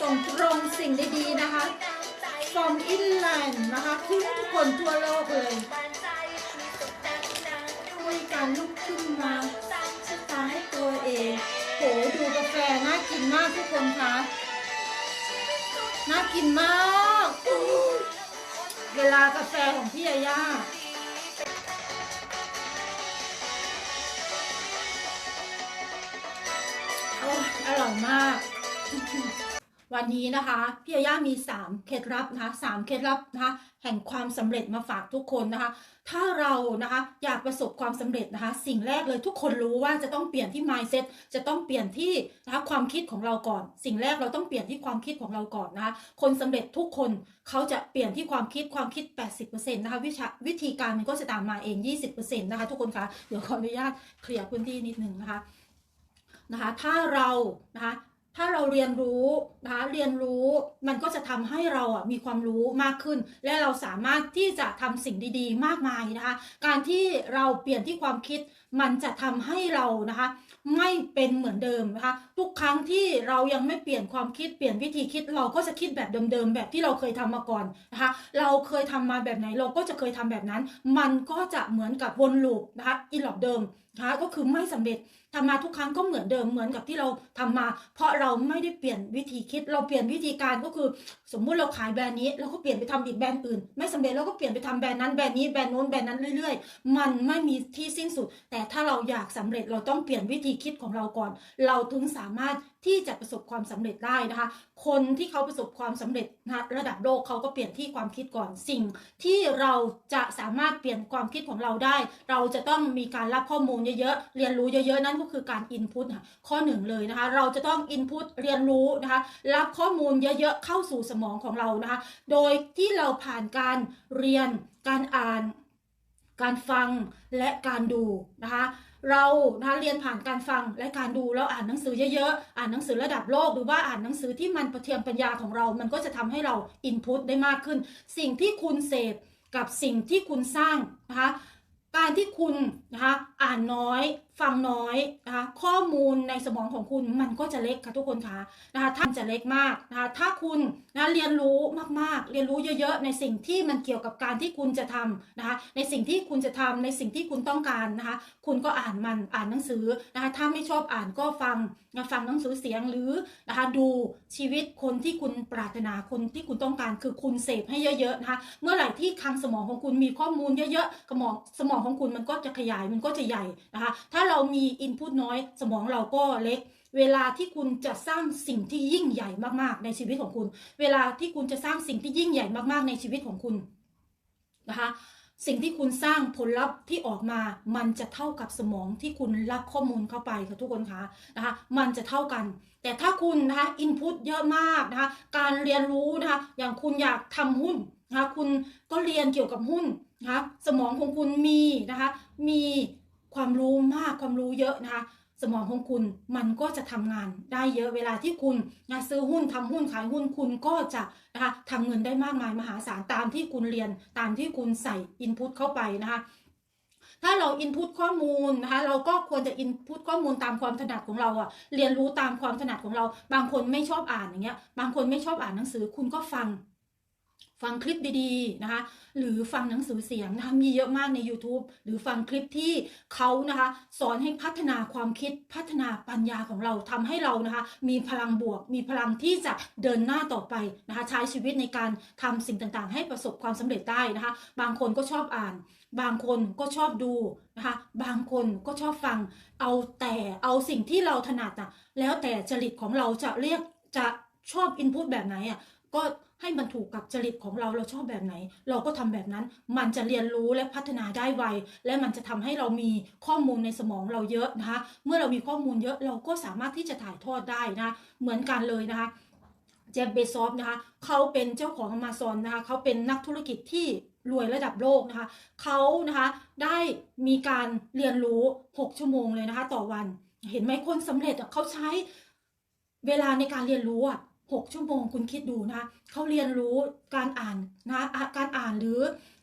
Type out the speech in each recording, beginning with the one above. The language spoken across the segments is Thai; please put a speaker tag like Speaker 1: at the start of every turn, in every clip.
Speaker 1: ส่งตรงสิ่งดีๆนะคะ from Inland นะคะทุกคนทั่วโลกเลยด้วยการลุกขึ้นมาสร้างชะตาให้ตัวเองโหดูกาแฟน่ากินมากทุกคนคะน่ากินมาก เวลากาแฟของพี่ยาย่าโอ้อร่อยมาก วันนี้นะคะพี่ยาย่ามี 3 เคล็ดลับนะคะสามเคล็ดลับนะคะแห่งความสำเร็จมาฝากทุกคนนะคะ ถ้าเรานะคะอยากประสบความสำเร็จนะคะ สิ่งแรกเลยทุกคนรู้ว่าจะต้องเปลี่ยนที่ mindset จะต้องเปลี่ยนที่นะคะความคิดของเราก่อน สิ่งแรกเราต้องเปลี่ยนที่ความคิดของเราก่อนนะคะ คนสำเร็จทุกคนเขาจะเปลี่ยนที่ความคิดความคิด 80%นะคะวิชาวิธีการมันก็จะตามมาเอง 20%นะคะทุกคนคะเดี๋ยวขออนุญาตเคลียร์พื้นที่นิดนึงนะคะนะคะถ้าเรานะคะ ถ้าเราเรียนรู้นะคะเรียนรู้มันก็จะทำให้เราอะมีความรู้มากขึ้น และเราสามารถที่จะทำสิ่งดีๆ มากมายนะคะ การที่เราเปลี่ยนที่ความคิดมันจะทำให้เรานะคะ ไม่เป็นเหมือนเดิมนะคะ ทุกครั้งที่เรายังไม่เปลี่ยนความคิดเปลี่ยนวิธีคิดเราก็จะคิดแบบเดิมๆแบบที่เราเคยทำมาก่อนนะคะ เราเคยทำมาแบบไหนเราก็จะเคยทำแบบนั้น มันก็จะเหมือนกับวนลูปนะคะอีหลอบเดิมนะคะก็คือไม่สำเร็จทำมาทุกครั้งก็เหมือนเดิมเหมือนกับที่เราทำมา เพราะเราไม่ได้เปลี่ยนวิธีคิด เราเปลี่ยนวิธีการก็คือ สมมุติเราขายแบรนด์นี้เราก็เปลี่ยนไปทำอีกแบรนด์อื่น ไม่สำเร็จเราก็เปลี่ยนไปทำแบรนด์นั้นแบรนด์นี้แบรนด์โน้นแบรนด์นั้นเรื่อยๆ มันไม่มีที่สิ้นสุด แต่ถ้าเราอยากสำเร็จเราต้องเปลี่ยนวิธีคิดของเราก่อน เราถึงสามารถที่จะประสบความสำเร็จได้นะคะ คนที่เขาประสบความสำเร็จนะระดับโลกเขาก็เปลี่ยนที่ความคิดก่อนสิ่ง ที่เราจะสามารถเปลี่ยนความคิดของเราได้ เราจะต้องมีการรับข้อมูลเยอะๆเรียนรู้เยอะๆนั่นก็คือการอินพุตค่ะข้อหนึ่งเลยนะคะ เราจะต้องอินพุตเรียนรู้นะคะ รับข้อมูลเยอะๆเข้าสู่สมองของเรานะคะ โดยที่เราผ่านการเรียน การอ่าน การฟังและการดูนะคะเรานะคะเรียนผ่านการฟังและการดูแล้วอ่านหนังสือเยอะๆ อ่านหนังสือระดับโลกหรือว่าอ่านหนังสือที่มันประเทียมปัญญาของเรา มันก็จะทำให้เราอินพุตได้มากขึ้น สิ่งที่คุณเสพกับสิ่งที่คุณสร้างนะคะการที่คุณนะคะอ่านน้อยฟังน้อยนะคะข้อมูลในสมองของคุณมันก็จะเล็กค่ะทุกคนคะนะคะท่านจะเล็กมากนะคะถ้าคุณนะเรียนรู้มากๆ เรียนรู้เยอะๆ ในสิ่งที่มันเกี่ยวกับการที่คุณจะทำนะคะในสิ่งที่คุณจะทำในสิ่งที่คุณต้องการนะคะคุณก็อ่านมันอ่านหนังสือนะคะถ้าไม่ชอบอ่านก็ฟังนะฟังหนังสือเสียงหรือนะคะดูชีวิตคนที่คุณปรารถนาคนที่คุณต้องการคือคุณเสพให้เยอะๆนะคะเมื่อไหร่ที่คลังสมองของคุณมีข้อมูลเยอะๆสมองสมองของคุณมันก็จะขยายมันก็จะใหญ่นะคะถ้าเรามีอินพุตน้อย สมองเราก็เล็ก เวลาที่คุณจะสร้างสิ่งที่ยิ่งใหญ่มากๆ ในชีวิตของคุณ เวลาที่คุณจะสร้างสิ่งที่ยิ่งใหญ่มากๆ ในชีวิตของคุณนะคะสิ่งที่คุณสร้างผลลัพธ์ที่ออกมา มันจะเท่ากับสมองที่คุณรับข้อมูลเข้าไปค่ะทุกคนคะนะคะ มันจะเท่ากัน แต่ถ้าคุณนะคะอินพุตเยอะมากนะคะ การเรียนรู้นะคะ อย่างคุณอยากทำหุ้นนะคะ คุณก็เรียนเกี่ยวกับหุ้นนะคะ สมองของคุณมีนะคะ มี ความรู้มากความรู้เยอะนะคะสมองของคุณมันก็จะทำงานได้เยอะเวลาที่คุณนะซื้อหุ้นทำหุ้นขายหุ้นคุณก็จะนะคะทำเงินได้มากมายมหาศาลตามที่คุณเรียนตามที่คุณใส่อินพุตเข้าไปนะคะถ้าเราอินพุตข้อมูลนะคะเราก็ควรจะอินพุตข้อมูลตามความถนัดของเราอะเรียนรู้ตามความถนัดของเรา บางคนไม่ชอบอ่านอย่างเงี้ยบางคนไม่ชอบอ่านหนังสือคุณก็ฟัง ฟังคลิปดีๆนะคะ หรือฟังหนังสือเสียงนะคะมีเยอะมากใน YouTube หรือฟังคลิปที่เขานะคะ สอนให้พัฒนาความคิดพัฒนาปัญญาของเราทำให้เรานะคะ มีพลังบวก มีพลังที่จะเดินหน้าต่อไปนะคะ ใช้ชีวิตในการทำสิ่งต่างๆ ให้ประสบความสำเร็จได้นะคะ บางคนก็ชอบอ่าน บางคนก็ชอบดูนะคะ บางคนก็ชอบฟังเอาแต่เอาสิ่งที่เราถนัดอะแล้วแต่จริตของเราจะเรียกจะชอบอินพุตแบบไหนอะก็ ให้มันถูกกับจริตของเราเราชอบแบบไหน เราก็ทำแบบนั้น มันจะเรียนรู้และพัฒนาได้ไว และมันจะทำให้เรามีข้อมูลในสมองเราเยอะนะคะ เมื่อเรามีข้อมูลเยอะเราก็สามารถที่จะถ่ายทอดได้นะเหมือนกันเลยนะคะเจฟเบซอฟนะคะเขาเป็นเจ้าของ Amazon นะคะเขาเป็นนักธุรกิจที่รวยระดับโลกนะคะเขานะคะได้มีการเรียนรู้ 6 ชั่วโมงเลยนะคะ ต่อวัน เห็นไหมคนสำเร็จเขาใช้เวลาในการเรียนรู้อะ หกชั่วโมงคุณคิดดูนะคะเขาเรียนรู้การอ่านนะการอ่านหรือ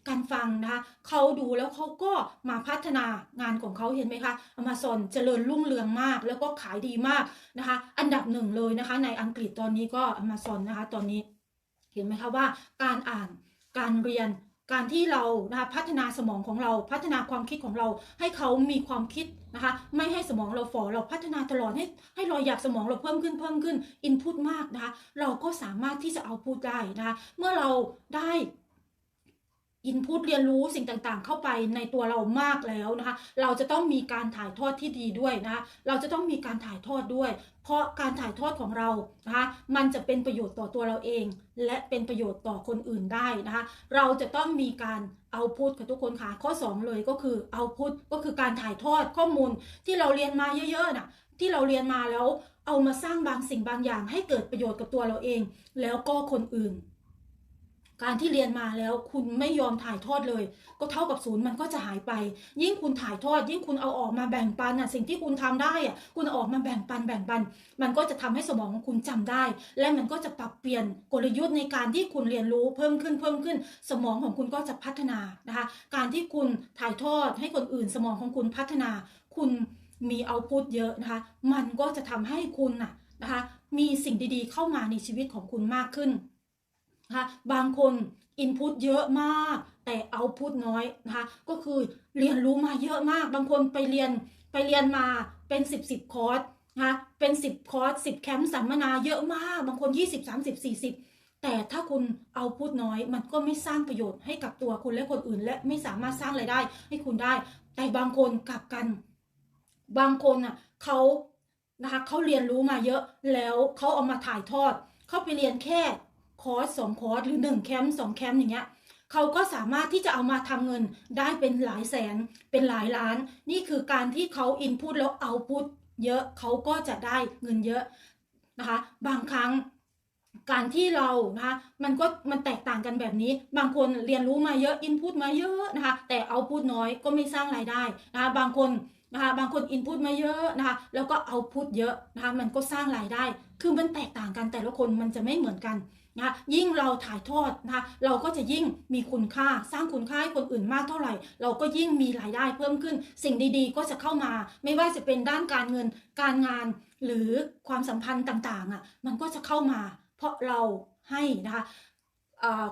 Speaker 1: การฟังนะคะเขาดูแล้วเขาก็มาพัฒนางานของเขาเห็นไหมคะอเมซอนเจริญรุ่งเรืองมาก แล้วก็ขายดีมากนะคะ อันดับหนึ่งเลยนะคะ ในอังกฤษตอนนี้ก็อเมซอนนะคะ ตอนนี้เห็นไหมคะว่าการอ่านการเรียน การที่เรานะคะพัฒนาสมองของเราพัฒนาความคิดของเรา ให้เขามีความคิดนะคะไม่ให้สมองเราฝ่อเราพัฒนาตลอดให้ให้รอยหยักสมองเราเพิ่มขึ้นเพิ่มขึ้นอินพุตมากนะคะเราก็สามารถที่จะเอาพูดได้นะคะเมื่อเราได้ อินพุตเรียนรู้สิ่งต่างๆ เข้าไปในตัวเรามากแล้วนะคะ เราจะต้องมีการถ่ายทอดที่ดีด้วยนะคะเราจะต้องมีการถ่ายทอดด้วย เพราะการถ่ายทอดของเรานะคะมันจะเป็นประโยชน์ต่อตัวเราเอง และเป็นประโยชน์ต่อคนอื่นได้นะคะ เราจะต้องมีการเอาพุทค่ะทุกคนค่ะข้อ 2 เลยก็คือเอาพุทก็คือการถ่ายทอดข้อมูลที่เราเรียนมาเยอะๆน่ะที่เราเรียนมาแล้วเอามาสร้างบางสิ่งบางอย่างให้เกิดประโยชน์กับตัวเราเอง แล้วก็คนอื่น การที่เรียนมาแล้วคุณไม่ยอมถ่ายทอดเลย ก็เท่ากับศูนย์มันก็จะหายไป ยิ่งคุณถ่ายทอด ยิ่งคุณเอาออกมาแบ่งปันอะสิ่งที่คุณทำได้อะคุณออกมาแบ่งปันแบ่งปัน มันก็จะทำให้สมองของคุณจำได้ และมันก็จะปรับเปลี่ยนกลยุทธ์ในการที่คุณเรียนรู้เพิ่มขึ้นเพิ่มขึ้น สมองของคุณก็จะพัฒนานะคะ การที่คุณถ่ายทอดให้คนอื่น สมองของคุณพัฒนา คุณมีเอาพุตเยอะนะคะ มันก็จะทำให้คุณน่ะนะคะ มีสิ่งดีๆ เข้ามาในชีวิตของคุณมากขึ้น นะคะบางคนอินพุตเยอะมาก แต่เอาพุตน้อยนะคะก็คือเรียนรู้มาเยอะมาก บางคนไปเรียนไปเรียนมาเป็น 10บสคอร์สนะคะเป็น 10 คอร์ส10 แคมป์สัมมนาเยอะมาก บางคน 20 30 40 แต่ถ้าคุณเอาพูดน้อย มันก็ไม่สร้างประโยชน์ให้กับตัวคุณและคนอื่น และไม่สามารถสร้างไรายได้ให้คุณได้ แต่บางคนกลับกัน บางคนอะเขานะคะเขาเรียนรู้มาเยอะแล้วเขาเอามาถ่ายทอด เขาไปเรียนแค่ คอร์สสองคอร์สหรือหนึ่งแคมป์สองแคมป์อย่างเงี้ยเขาก็สามารถที่จะเอามาทำเงินได้เป็นหลายแสนเป็นหลายล้าน นี่คือการที่เขาอินพุตแล้วเอาพุตเยอะเขาก็จะได้เงินเยอะนะคะ บางครั้งการที่เรานะคะมันก็มันแตกต่างกันแบบนี้ บางคนเรียนรู้มาเยอะอินพุตมาเยอะนะคะ แต่เอาพุตน้อยก็ไม่สร้างรายได้นะคะบางคนนะคะบางคนอินพุตมาเยอะนะคะแล้วก็เอาพุตเยอะนะคะมันก็สร้างรายได้ คือมันแตกต่างกันแต่ละคนมันจะไม่เหมือนกัน นะยิ่งเราถ่ายทอดนะคะเราก็จะยิ่งมีคุณค่าสร้างคุณค่าให้คนอื่นมากเท่าไหร่ เราก็ยิ่งมีรายได้เพิ่มขึ้น สิ่งดีๆ ก็จะเข้ามา ไม่ว่าจะเป็นด้านการเงินการงานหรือความสัมพันธ์ต่างๆอะมันก็จะเข้ามา เพราะเราให้นะคะ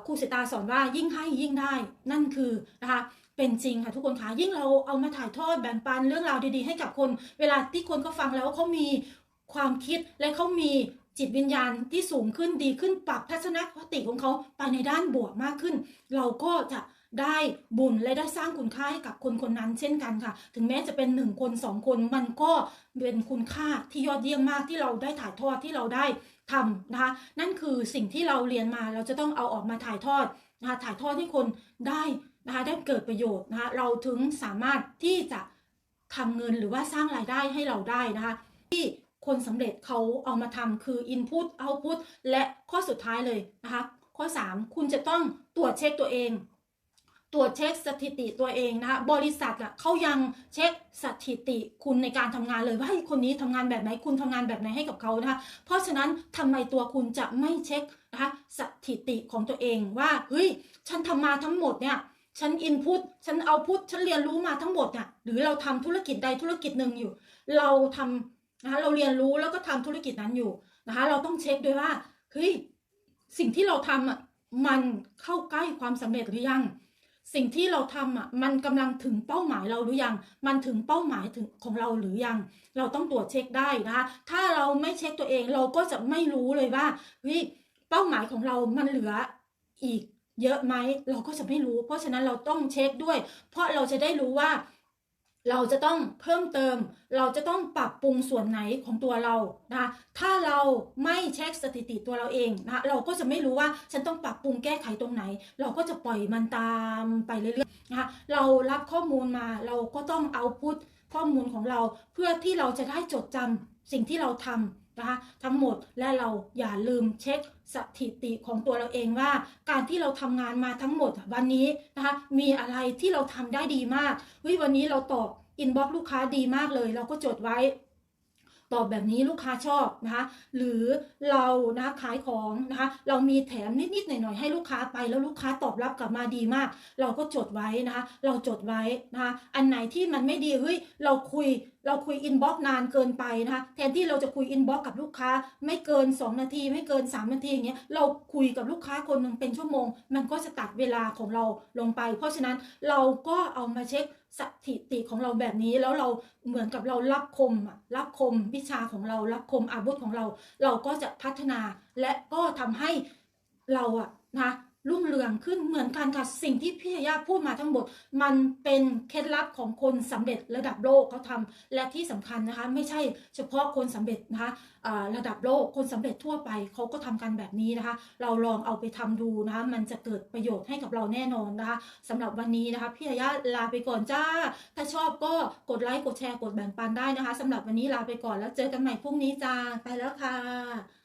Speaker 1: ครูสิตาสอนว่ายิ่งให้ยิ่งได้ นั่นคือนะคะเป็นจริงค่ะทุกคนคะยิ่งเราเอามาถ่ายทอดแบ่งปันเรื่องราวดีๆ ให้กับคน เวลาที่คนเขาฟังแล้วเขามีความคิดและเขามี จิตวิญญาณที่สูงขึ้นดีขึ้นปรับทัศนคติของเขาไปในด้านบวกมากขึ้น เราก็จะได้บุญและได้สร้างคุณค่าให้กับคนคนนั้นเช่นกันค่ะ ถึงแม้จะเป็นหนึ่งคนสองคนมันก็เป็นคุณค่าที่ยอดเยี่ยมมากที่เราได้ถ่ายทอดที่เราได้ทำนะคะ นั่นคือสิ่งที่เราเรียนมาเราจะต้องเอาออกมาถ่ายทอดนะคะถ่ายทอดให้คนได้นะคะได้เกิดประโยชน์นะคะเราถึงสามารถที่จะทำเงินหรือว่าสร้างรายได้ให้เราได้นะคะที่ คนสำเร็จเขาเอามาทำคือ Input Output และข้อสุดท้ายเลยนะคะ ข้อ 3 คุณจะต้องตรวจเช็คตัวเอง ตรวจเช็คสถิติตัวเองนะคะ บริษัทอะเขายังเช็คสถิติคุณในการทำงานเลยว่าเฮ้คนนี้ทำงานแบบไหนคุณทำงานแบบไหนให้กับเขานะคะ เพราะฉะนั้นทำไมตัวคุณจะไม่เช็คนะคะสถิติของตัวเองว่าเฮ้ยฉันทำมาทั้งหมดเนี่ยฉันอินพุตฉันเอาพุตฉันเรียนรู้มาทั้งหมดเนี่ยหรือเราทำธุรกิจใดธุรกิจหนึ่งอยู่ เราทำ นะคะเราเรียนรู้แล้วก็ทำธุรกิจนั้นอยู่นะคะ เราต้องเช็คด้วยว่าเฮ้ยสิ่งที่เราทำอะมันเข้าใกล้ความสำเร็จหรือยัง สิ่งที่เราทำอะมันกำลังถึงเป้าหมายเราหรือยัง มันถึงเป้าหมายถึงของเราหรือยัง เราต้องตรวจเช็คได้นะคะ ถ้าเราไม่เช็คตัวเองเราก็จะไม่รู้เลยว่าเฮ้ยเป้าหมายของเรามันเหลืออีกเยอะไหมเราก็จะไม่รู้ เพราะฉะนั้นเราต้องเช็คด้วย เพราะเราจะได้รู้ว่า เราจะต้องเพิ่มเติม เราจะต้องปรับปรุงส่วนไหนของตัวเรานะถ้าเราไม่เช็คสถิติตัวเราเองนะเราก็จะไม่รู้ว่าฉันต้องปรับปรุงแก้ไขตรงไหน เราก็จะปล่อยมันตามไปเรื่อยๆนะคะเรารับข้อมูลมาเราก็ต้องเอาพุทข้อมูลของเรา เพื่อที่เราจะได้จดจำสิ่งที่เราทำ นะคะทั้งหมดและเราอย่าลืมเช็คสถิติของตัวเราเองว่า การที่เราทำงานมาทั้งหมดวันนี้นะคะมีอะไรที่เราทำได้ดีมากเฮ้ยวันนี้เราตอบอินบ็อกลูกค้าดีมากเลย เราก็จดไว้ตอบแบบนี้ลูกค้าชอบนะคะ หรือเรานะคะขายของนะคะ เรามีแถมนิดๆหน่อยๆให้ลูกค้าไปแล้วลูกค้าตอบรับกลับมาดีมาก เราก็จดไว้นะคะ เราจดไว้นะคะ อันไหนที่มันไม่ดีเฮ้ยเราคุย เราคุยอินบ็อกนานเกินไปนะคะแทนที่เราจะคุยอินบ็อกกับลูกค้า ไม่เกิน 2 นาที ไม่เกิน 3 นาทีอย่างเงี้ยเราคุยกับลูกค้าคนหนึ่งเป็นชั่วโมง มันก็จะตัดเวลาของเราลงไป เพราะฉะนั้นเราก็เอามาเช็คสถิติของเราแบบนี้แล้วเราเหมือนกับเรารับคมอะรับคมวิชาของเรารับคมอาวุธของเรา เราก็จะพัฒนาและก็ทำให้เราอะนะ รุ่งเรืองขึ้นเหมือนกันค่ะสิ่งที่พี่ยาพูดมาทั้งหมด มันเป็นเคล็ดลับของคนสำเร็จระดับโลกเขาทำและที่สำคัญนะคะ ไม่ใช่เฉพาะคนสำเร็จนะคะระดับโลกคนสำเร็จทั่วไปเขาก็ทำกันแบบนี้นะคะ เราลองเอาไปทำดูนะคะ มันจะเกิดประโยชน์ให้กับเราแน่นอนนะคะสำหรับวันนี้นะคะพี่ยาลาไปก่อนจ้า ถ้าชอบก็กดไลค์กดแชร์กดแบ่งปันได้นะคะสำหรับวันนี้ลาไปก่อนแล้วเจอกันใหม่พรุ่งนี้จ้าไปแล้วค่ะ